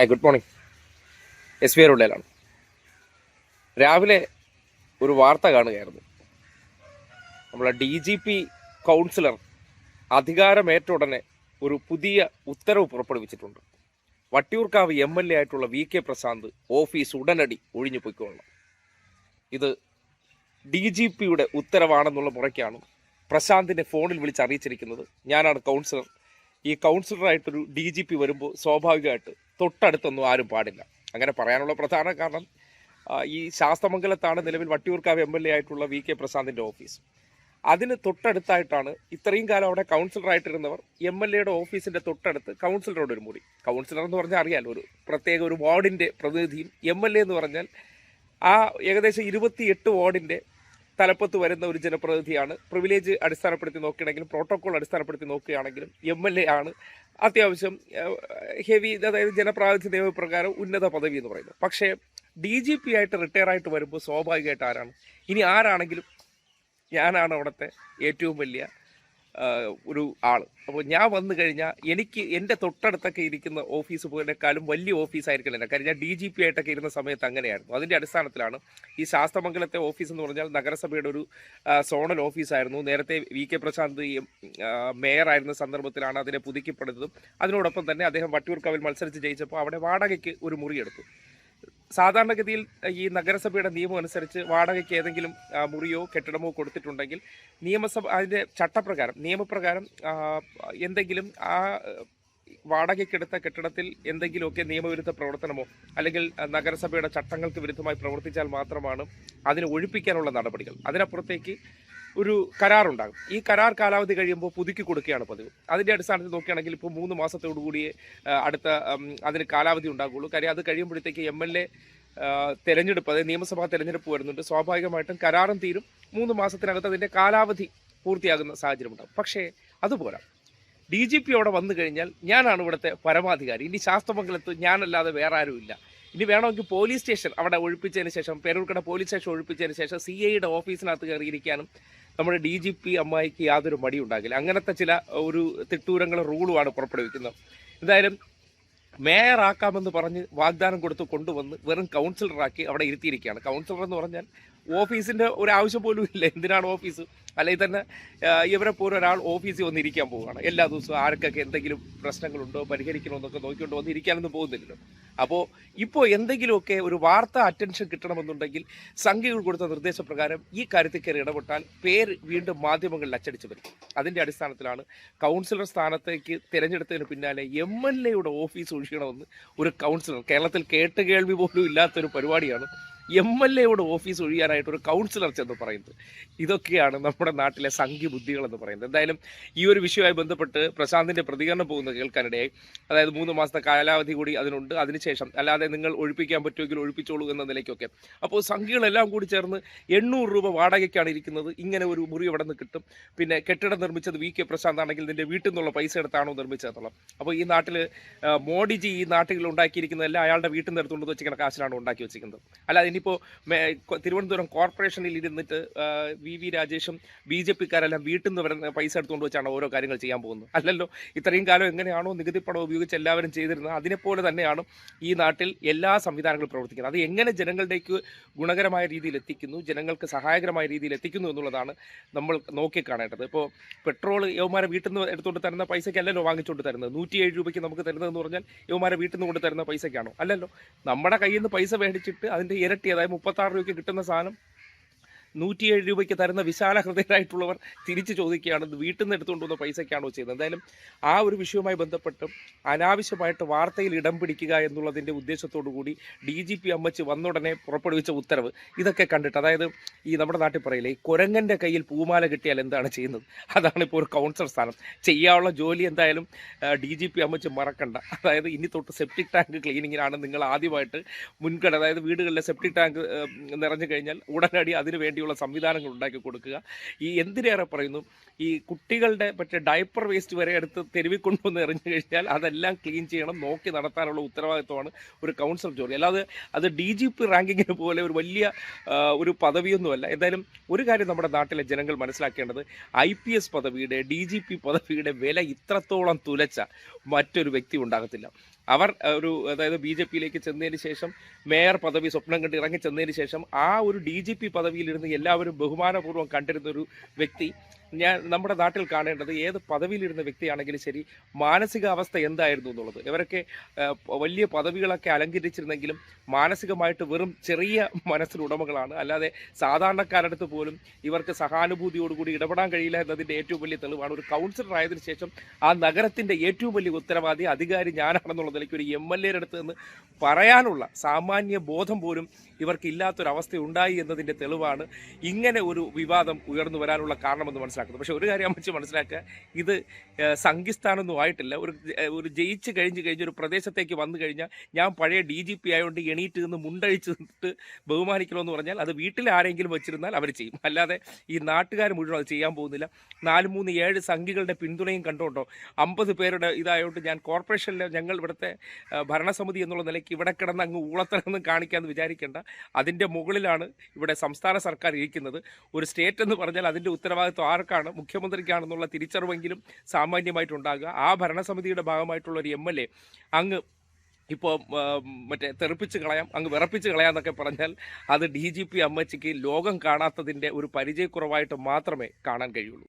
Hi good morning S B ഉള്ളിലാണ് രാവിലെ ഒരു വാർത്ത കാണുകയായിരുന്നു. നമ്മളെ ഡി ജി പി കൗൺസിലർ അധികാരമേറ്റ ഉടനെ ഒരു പുതിയ ഉത്തരവ് പുറപ്പെടുവിച്ചിട്ടുണ്ട്. വട്ടിയൂർക്കാവ് എം എൽ എ ആയിട്ടുള്ള വി കെ പ്രശാന്ത് ഓഫീസ് ഉടനടി ഒഴിഞ്ഞു പോയിക്കൊള്ളണം. ഇത് ഡി ജി പിയുടെ ഉത്തരവാണെന്നുള്ള മുറയ്ക്കാണ് പ്രശാന്തിനെ ഫോണിൽ വിളിച്ച് അറിയിച്ചിരിക്കുന്നത് ഞാനാണ് കൗൺസിലർ ഈ കൗൺസിലറായിട്ടൊരു ഡി ജി പി വരുമ്പോൾ സ്വാഭാവികമായിട്ട് തൊട്ടടുത്തൊന്നും ആരും പാടില്ല. അങ്ങനെ പറയാനുള്ള പ്രധാന കാരണം ഈ ശാസ്തമംഗലത്താണ് നിലവിൽ വട്ടിയൂർക്കാവ് എം എൽ എ ആയിട്ടുള്ള വി കെ പ്രശാന്തിന്റെ ഓഫീസ്. അതിന് തൊട്ടടുത്തായിട്ടാണ് ഇത്രയും കാലം അവിടെ കൗൺസിലറായിട്ടിരുന്നവർ എം എൽ എയുടെ ഓഫീസിന്റെ തൊട്ടടുത്ത് കൗൺസിലറോട് ഒരു മുറി. കൗൺസിലർ എന്ന് പറഞ്ഞാൽ അറിയാലോ ഒരു പ്രത്യേക ഒരു വാർഡിന്റെ പ്രതിനിധിയും എം എൽ എ എന്ന് പറഞ്ഞാൽ ആ ഏകദേശം ഇരുപത്തിയെട്ട് വാർഡിന്റെ തലപ്പത്ത് വരുന്ന ഒരു ജനപ്രതിനിധിയാണ്. പ്രിവിലേജ് അടിസ്ഥാനപ്പെടുത്തി നോക്കുകയാണെങ്കിലും പ്രോട്ടോകോൾ അടിസ്ഥാനപ്പെടുത്തി നോക്കുകയാണെങ്കിലും എം എൽ എ ആണ്. അത്യാവശ്യം ഹെവി അതായത് ജനപ്രാതിനിധ്യ നിയമപ്രകാരം ഉന്നത പദവി എന്ന് പറയുന്നത്. പക്ഷേ ഡി ജി പി ആയിട്ട് റിട്ടയർ ആയിട്ട് വരുമ്പോൾ സ്വാഭാവികമായിട്ട് ആരാണ്? ഇനി ആരാണെങ്കിലും ഞാനാണ് അവിടുത്തെ ഏറ്റവും വലിയ ഒരു ആൾ അപ്പോൾ ഞാൻ വന്നു കഴിഞ്ഞാൽ എനിക്ക് എന്റെ തൊട്ടടുത്തൊക്കെ ഇരിക്കുന്ന ഓഫീസ് പോയതിനേക്കാളും വലിയ ഓഫീസായിരിക്കണം എന്റെ കാര്യം ഞാൻ ഡി ജി പി ആയിട്ടൊക്കെ ഇരുന്ന സമയത്ത് അങ്ങനെയായിരുന്നു. അതിന്റെ അടിസ്ഥാനത്തിലാണ് ഈ ശാസ്തമംഗലത്തെ ഓഫീസ് എന്ന് പറഞ്ഞാൽ നഗരസഭയുടെ ഒരു സോണൽ ഓഫീസായിരുന്നു. നേരത്തെ വി കെ പ്രശാന്ത് മേയറായിരുന്ന സന്ദർഭത്തിലാണ് അതിനെ പുതുക്കിപ്പെടുന്നതും അതിനോടൊപ്പം തന്നെ അദ്ദേഹം വട്ടിയൂർക്കാവിൽ മത്സരിച്ച് ജയിച്ചപ്പോൾ അവിടെ വാടകയ്ക്ക് ഒരു മുറിയെടുത്തു. സാധാരണഗതിയിൽ ഈ നഗരസഭയുടെ നിയമം അനുസരിച്ച് വാടകയ്ക്ക് ഏതെങ്കിലും മുറിയോ കെട്ടിടമോ കൊടുത്തിട്ടുണ്ടെങ്കിൽ നിയമസഭ അതിന്റെ ചട്ടപ്രകാരം നിയമപ്രകാരം എന്തെങ്കിലും ആ വാടകയ്ക്കെടുത്ത കെട്ടിടത്തിൽ എന്തെങ്കിലുമൊക്കെ നിയമവിരുദ്ധ പ്രവർത്തനമോ അല്ലെങ്കിൽ നഗരസഭയുടെ ചട്ടങ്ങൾക്ക് വിരുദ്ധമായി പ്രവർത്തിച്ചാൽ മാത്രമാണ് അതിനെ ഒഴിപ്പിക്കാനുള്ള നടപടികൾ. അതിനപ്പുറത്തേക്ക് ഒരു കരാറുണ്ടാകും. ഈ കരാർ കാലാവധി കഴിയുമ്പോൾ പുതുക്കി കൊടുക്കുകയാണ് പതിവ്. അതിന്റെ അടിസ്ഥാനത്തിൽ നോക്കുകയാണെങ്കിൽ ഇപ്പോൾ മൂന്ന് മാസത്തോടു കൂടി അടുത്ത അതിന് കാലാവധി ഉണ്ടാകുള്ളൂ കാര്യം അത് കഴിയുമ്പോഴത്തേക്ക് എ തെരഞ്ഞെടുപ്പ് അതായത് നിയമസഭാ തെരഞ്ഞെടുപ്പ് വരുന്നുണ്ട്. സ്വാഭാവികമായിട്ടും കരാറും തീരും. മൂന്ന് മാസത്തിനകത്ത് അതിന്റെ കാലാവധി പൂർത്തിയാകുന്ന സാഹചര്യം ഉണ്ടാകും പക്ഷേ അതുപോലെ ഡി ജി പി അവിടെ വന്നു കഴിഞ്ഞാൽ ഞാനാണ് ഇവിടുത്തെ പരമാധികാരി. ഇനി ശാസ്ത്രമംഗലത്ത് ഞാനല്ലാതെ വേറെ ആരുമില്ല. ഇനി വേണമെങ്കിൽ പോലീസ് സ്റ്റേഷൻ അവിടെ ഒഴിപ്പിച്ചതിന് ശേഷം പേരൂർക്കട പോലീസ് സ്റ്റേഷൻ ഒഴിപ്പിച്ചതിന് ശേഷം സി ഐയുടെ ഓഫീസിനകത്ത് കയറിയിരിക്കാനും നമ്മുടെ ഡി ജി പി അമ്മായിക്ക് യാതൊരു മടി ഉണ്ടാകില്ല. അങ്ങനത്തെ ചില ഒരു തിട്ടൂരങ്ങളും റൂളുമാണ് പുറപ്പെടുവിക്കുന്നത്. എന്തായാലും മേയറാക്കാമെന്ന് പറഞ്ഞ് വാഗ്ദാനം കൊടുത്ത് കൊണ്ടുവന്ന് വെറും കൗൺസിലറാക്കി അവിടെ ഇരുത്തിയിരിക്കുകയാണ്. കൗൺസിലർ എന്ന് പറഞ്ഞാൽ ഓഫീസിന്റെ ഒരു ആവശ്യം പോലും ഇല്ല. എന്തിനാണ് ഓഫീസ്? അല്ലെങ്കിൽ തന്നെ ഇവരെ പോലും ഒരാൾ ഓഫീസിൽ വന്നിരിക്കാൻ പോവുകയാണ്. എല്ലാ ദിവസവും ആർക്കൊക്കെ എന്തെങ്കിലും പ്രശ്നങ്ങളുണ്ടോ പരിഹരിക്കണമെന്നൊക്കെ നോക്കിക്കൊണ്ട് വന്നിരിക്കാനൊന്നും പോകുന്നില്ലല്ലോ. അപ്പോൾ ഇപ്പോൾ എന്തെങ്കിലുമൊക്കെ ഒരു വാർത്ത അറ്റൻഷൻ കിട്ടണമെന്നുണ്ടെങ്കിൽ സംഖ്യകൾ കൊടുത്ത നിർദ്ദേശപ്രകാരം ഈ കാര്യത്തിൽ കയറി ഇടപെട്ടാൽ പേര് വീണ്ടും മാധ്യമങ്ങളിൽ അച്ചടിച്ച് വരും. അതിന്റെ അടിസ്ഥാനത്തിലാണ് കൗൺസിലർ സ്ഥാനത്തേക്ക് തിരഞ്ഞെടുത്തതിന് പിന്നാലെ എം എൽ എയുടെ ഓഫീസ് ഒഴിയണമെന്ന് ഒരു കൗൺസിലർ കേരളത്തിൽ കേട്ട് കേൾവി പോലും ഇല്ലാത്തൊരു പരിപാടിയാണ് എം എൽ എയുടെ ഓഫീസ് ഒഴിയാനായിട്ട് ഒരു കൗൺസിലർ ചെന്ന് പറയുന്നത്. ഇതൊക്കെയാണ് നമ്മുടെ നാട്ടിലെ സംഖ്യബുദ്ധികൾ എന്ന് പറയുന്നത്. എന്തായാലും ഈ ഒരു വിഷയവുമായി ബന്ധപ്പെട്ട് പ്രശാന്തിന്റെ പ്രതികരണം പോകുന്നത് കേൾക്കാനിടയായി. അതായത് മൂന്ന് മാസത്തെ കാലാവധി കൂടി അതിനുണ്ട്. അതിനുശേഷം അല്ലാതെ നിങ്ങൾ ഒഴിപ്പിക്കാൻ പറ്റുമെങ്കിൽ ഒഴിപ്പിച്ചോളൂ എന്ന നിലയ്ക്കൊക്കെ. അപ്പോൾ സംഖ്യകളെല്ലാം കൂടി ചേർന്ന് എണ്ണൂറ് രൂപ വാടകയ്ക്കാണ് ഇരിക്കുന്നത്. ഇങ്ങനെ ഒരു മുറി ഇവിടെ നിന്ന് കിട്ടും. പിന്നെ കെട്ടിടം നിർമ്മിച്ചത് വി കെ പ്രശാന്ത് ആണെങ്കിൽ നിന്റെ വീട്ടിൽ നിന്നുള്ള പൈസ എടുത്താണോ നിർമ്മിച്ചതെന്നുള്ളത്. അപ്പോൾ ഈ നാട്ടിൽ മോഡിജി ഈ നാട്ടിൽ ഉണ്ടാക്കിയിരിക്കുന്നതെല്ലാം അയാളുടെ വീട്ടിൽ നിന്ന് എടുത്തുകൊണ്ട് വെച്ചിരിക്കുന്ന കാശിലാണ് ഉണ്ടാക്കി വെച്ചിരിക്കുന്നത്. അല്ലാതെ ഇനിയിപ്പോൾ തിരുവനന്തപുരം കോർപ്പറേഷനിൽ ഇരുന്നിട്ട് വി വി രാജേഷും ബി ജെ പിക്കാരെല്ലാം വീട്ടിൽ നിന്ന് വരുന്ന പൈസ എടുത്തുകൊണ്ട് വെച്ചാണ് ഓരോ കാര്യങ്ങൾ ചെയ്യാൻ പോകുന്നത്. അല്ലല്ലോ ഇത്രയും കാലം എങ്ങനെയാണോ നികുതി ഉപയോഗിച്ച് എല്ലാവരും ചെയ്തിരുന്നത് അതിനെപ്പോലെ തന്നെയാണ് ഈ നാട്ടിൽ എല്ലാ സംവിധാനങ്ങളും പ്രവർത്തിക്കുന്നത്. അത് എങ്ങനെ ജനങ്ങളിലേക്ക് ഗുണകരമായ രീതിയിൽ എത്തിക്കുന്നു ജനങ്ങൾക്ക് സഹായകരമായ രീതിയിൽ എത്തിക്കുന്നു എന്നുള്ളതാണ് നമ്മൾ നോക്കിക്കാണേണ്ടത് ഇപ്പോൾ പെട്രോൾ യവമാരെ വീട്ടിൽ നിന്ന് എടുത്തുകൊണ്ട് തരുന്ന പൈസയ്ക്കല്ലല്ലോ വാങ്ങിച്ചുകൊണ്ട് തരുന്നത്? നൂറ്റിയേഴ് രൂപയ്ക്ക് നമുക്ക് തരുന്നതെന്ന് പറഞ്ഞാൽ യവമാരെ വീട്ടിൽ നിന്ന് കൊണ്ട് തരുന്ന പൈസയ്ക്കാണോ? അല്ലല്ലോ നമ്മുടെ കയ്യിൽ നിന്ന് പൈസ മേടിച്ചിട്ട് അതിന്റെ ഇരട്ടി അതായത് മുപ്പത്താറ് രൂപയ്ക്ക് കിട്ടുന്ന സാധനം നൂറ്റിയേഴ് രൂപയ്ക്ക് തരുന്ന വിശാല ഹൃദയരായിട്ടുള്ളവർ തിരിച്ചു ചോദിക്കുകയാണ് ഇത് വീട്ടിൽ നിന്ന് എടുത്തുകൊണ്ട് വന്ന പൈസയ്ക്കാണോ ചെയ്യുന്നത്? എന്തായാലും ആ ഒരു വിഷയവുമായി ബന്ധപ്പെട്ട് അനാവശ്യമായിട്ട് വാർത്തയിൽ ഇടം പിടിക്കുക എന്നുള്ളതിന്റെ ഉദ്ദേശത്തോടു കൂടി ഡി ജി പി അമ്മച്ച് വന്നുടനെ പുറപ്പെടുവിച്ച ഉത്തരവ് ഇതൊക്കെ കണ്ടിട്ട് അതായത് ഈ നമ്മുടെ നാട്ടിൽ പറയില്ലേ കുരങ്ങന്റെ കയ്യിൽ പൂമാല കിട്ടിയാൽ എന്താണ് ചെയ്യുന്നത്? അതാണ് ഇപ്പോൾ ഒരു കൗൺസിലർ സ്ഥാനം. ചെയ്യാനുള്ള ജോലി എന്തായാലും ഡി ജി പി അമ്മച്ച് മറക്കണ്ട. അതായത് ഇനി തൊട്ട് സെപ്റ്റിക് ടാങ്ക് ക്ലീനിങ്ങിനാണ് നിങ്ങൾ ആദ്യമായിട്ട് മുൻകട അതായത് വീടുകളിലെ സെപ്റ്റിക് ടാങ്ക് നിറഞ്ഞു കഴിഞ്ഞാൽ ഉടനടി അതിനു വേണ്ടിയുള്ള സംവിധാനങ്ങൾ ഉണ്ടാക്കി കൊടുക്കുക. ഈ എന്തിനേറെ പറയുന്നു? ഈ കുട്ടികളുടെ മറ്റേ ഡയപ്പർ വേസ്റ്റ് വരെ എടുത്ത് തെരുവിൽ കൊണ്ടുവന്ന് എറിഞ്ഞു കഴിഞ്ഞാൽ അതെല്ലാം ക്ലീൻ ചെയ്യണം നോക്കി നടത്താനുള്ള ഉത്തരവാദിത്വമാണ് ഒരു കൗൺസിൽ ജോലി. അല്ലാതെ അത് ഡി ജി പി റാങ്കിങ്ങിന് പോലെ ഒരു വലിയ ഒരു പദവിയൊന്നുമല്ല. എന്തായാലും ഒരു കാര്യം നമ്മുടെ നാട്ടിലെ ജനങ്ങൾ മനസ്സിലാക്കേണ്ടത് ഐ പി എസ് പദവിയുടെ ഡി ജി പി പദവിയുടെ വില ഇത്രത്തോളം തുലച്ച മറ്റൊരു വ്യക്തി ഉണ്ടാകത്തില്ല. അവർ ഒരു അതായത് ബി ജെ പിയിലേക്ക് ചെന്നതിന് ശേഷം മേയർ പദവി സ്വപ്നം കണ്ട് ഇറങ്ങി ചെന്നതിന് ശേഷം ആ ഒരു ഡി ജി പി പദവിയിലിരുന്ന് എല്ലാവരും ബഹുമാനപൂർവം കണ്ടിരുന്ന ഒരു വ്യക്തി ഞാൻ നമ്മുടെ നാട്ടിൽ കാണേണ്ടത് ഏത് പദവിയിലിരുന്ന വ്യക്തിയാണെങ്കിലും ശരി മാനസികാവസ്ഥ എന്തായിരുന്നു എന്നുള്ളത്. ഇവരൊക്കെ വലിയ പദവികളൊക്കെ അലങ്കരിച്ചിരുന്നെങ്കിലും മാനസികമായിട്ട് വെറും ചെറിയ മനസ്സിലുടമകളാണ്. അല്ലാതെ സാധാരണക്കാരടുത്ത് പോലും ഇവർക്ക് സഹാനുഭൂതിയോടുകൂടി ഇടപെടാൻ കഴിയില്ല എന്നതിന്റെ ഏറ്റവും വലിയ തെളിവാണ്. ഒരു കൗൺസിലർ ആയതിനു ശേഷം ആ നഗരത്തിന്റെ ഏറ്റവും വലിയ ഉത്തരവാദി അധികാരി ഞാനാണെന്നുള്ള നിലയ്ക്ക് ഒരു എം എൽ എയുടെ അടുത്ത് നിന്ന് പറയാനുള്ള സാമാന്യ ബോധം പോലും ഇവർക്ക് ഇല്ലാത്തൊരവസ്ഥ ഉണ്ടായി എന്നതിന്റെ തെളിവാണ് ഇങ്ങനെ ഒരു വിവാദം ഉയർന്നു വരാനുള്ള കാരണമെന്ന് മനസ്സിലാക്കുന്നത് പക്ഷേ ഒരു കാര്യം അമ്മച്ചി മനസ്സിലാക്കുക. ഇത് സംഘിസ്ഥാനൊന്നും ആയിട്ടില്ല. ഒരു ഒരു ജയിച്ച് കഴിഞ്ഞ് കഴിഞ്ഞ് ഒരു പ്രദേശത്തേക്ക് വന്നു കഴിഞ്ഞാൽ ഞാൻ പഴയ ഡി ജി പി ആയതുകൊണ്ട് എണീറ്റ് നിന്ന് മുണ്ടഴിച്ച് നിന്നിട്ട് ബഹുമാനിക്കണമെന്ന് പറഞ്ഞാൽ അത് വീട്ടിൽ ആരെങ്കിലും വെച്ചിരുന്നാൽ അവർ ചെയ്യും. അല്ലാതെ ഈ നാട്ടുകാർ മുഴുവൻ അത് ചെയ്യാൻ പോകുന്നില്ല. നാല് മൂന്ന് ഏഴ് സംഘികളുടെ പിന്തുണയും കണ്ടുകൊണ്ടോ അമ്പത് പേരുടെ ഇതായതുകൊണ്ട് ഞാൻ കോർപ്പറേഷനിലെ ഞങ്ങൾ ഇവിടുത്തെ ഭരണസമിതി എന്നുള്ള നിലയ്ക്ക് ഇവിടെ കിടന്ന് അങ്ങ് ഊളത്തരൊന്നും കാണിക്കാമെന്ന് വിചാരിക്കേണ്ട. അതിന്റെ മുകളിലാണ് ഇവിടെ സംസ്ഥാന സർക്കാർ ഇരിക്കുന്നത്. ഒരു സ്റ്റേറ്റ് എന്ന് പറഞ്ഞാൽ അതിന്റെ ഉത്തരവാദിത്വം ആർക്കാണ് മുഖ്യമന്ത്രിക്കാണെന്നുള്ള തിരിച്ചറിവെങ്കിലും സാമാന്യമായിട്ടുണ്ടാകുക. ആ ഭരണസമിതിയുടെ ഭാഗമായിട്ടുള്ള ഒരു എം എൽ എ അങ്ങ് ഇപ്പോൾ മറ്റേ തെറിപ്പിച്ച് കളയാം അങ്ങ് വിറപ്പിച്ച് കളയാം എന്നൊക്കെ പറഞ്ഞാൽ അത് ഡി ജി പി അമ്മച്ചിക്ക് ലോകം കാണാത്തതിന്റെ ഒരു പരിചയക്കുറവായിട്ട് മാത്രമേ കാണാൻ കഴിയുള്ളൂ.